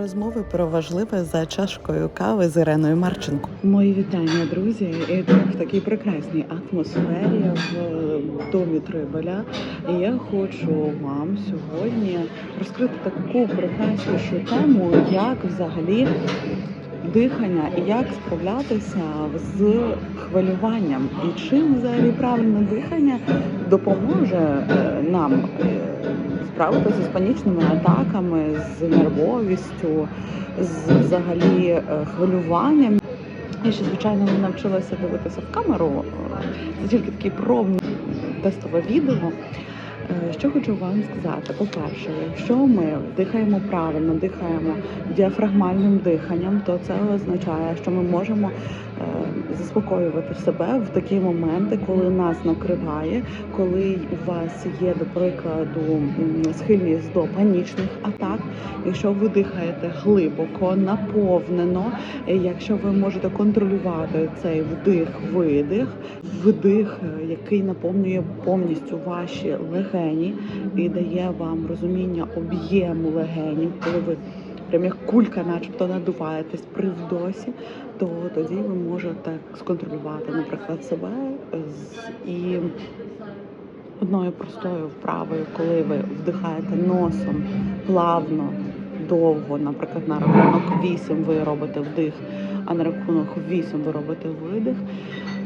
Розмови про важливе за чашкою кави з Іреною Марченко. Мої вітання, друзі. І в такій прекрасній атмосфері в домі Трибеля. І я хочу вам сьогодні розкрити таку прекраснішу тему, як взагалі дихання і як справлятися з хвилюванням, і чим взагалі правильне дихання допоможе е, нам е, справитися з панічними атаками, з нервовістю, з взагалі е, хвилюванням. Я ще звичайно не навчилася дивитися в камеру. е, Це тільки таке пробне тестове відео. Е, Що хочу вам сказати? По-перше, якщо ми дихаємо правильно, дихаємо діафрагмальним диханням, то це означає, що ми можемо заспокоювати себе в такі моменти, коли нас накриває, коли у вас є, до прикладу, схильність до панічних атак. Якщо ви дихаєте глибоко, наповнено, е, якщо ви можете контролювати цей вдих-видих, вдих, е, який наповнює повністю ваші легені і дає вам розуміння об'єму легенів, коли ви прям як кулька, начебто надуваєтесь при вдосі, то тоді ви можете сконтролювати, наприклад, себе і одною простою вправою, коли ви вдихаєте носом плавно, довго, наприклад, на рахунок 8 ви робите вдих, а на рахунок 8 ви робите видих.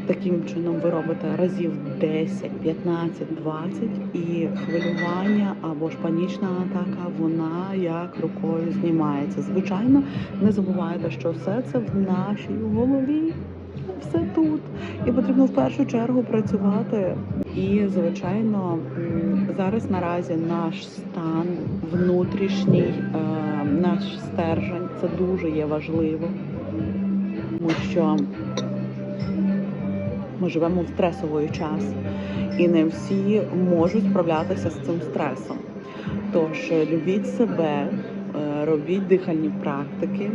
Таким чином ви робите разів 10, 15, 20 і хвилювання або ж панічна атака, вона як рукою знімається. Звичайно, не забувайте, що все це в нашій голові, все тут. І потрібно в першу чергу працювати. І, звичайно, зараз наразі наш стан внутрішній, е, наш стержень це дуже є важливо, тому що ми живемо в стресовий час, і не всі можуть справлятися з цим стресом. Тож е, любіть себе, е, робіть дихальні практики,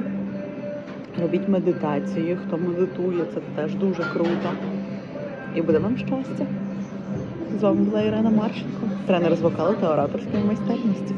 робіть медитації. Хто медитує, це теж дуже круто. І буде вам щастя. З вами була Ірина Марченко, тренер з вокалу та ораторської майстерності.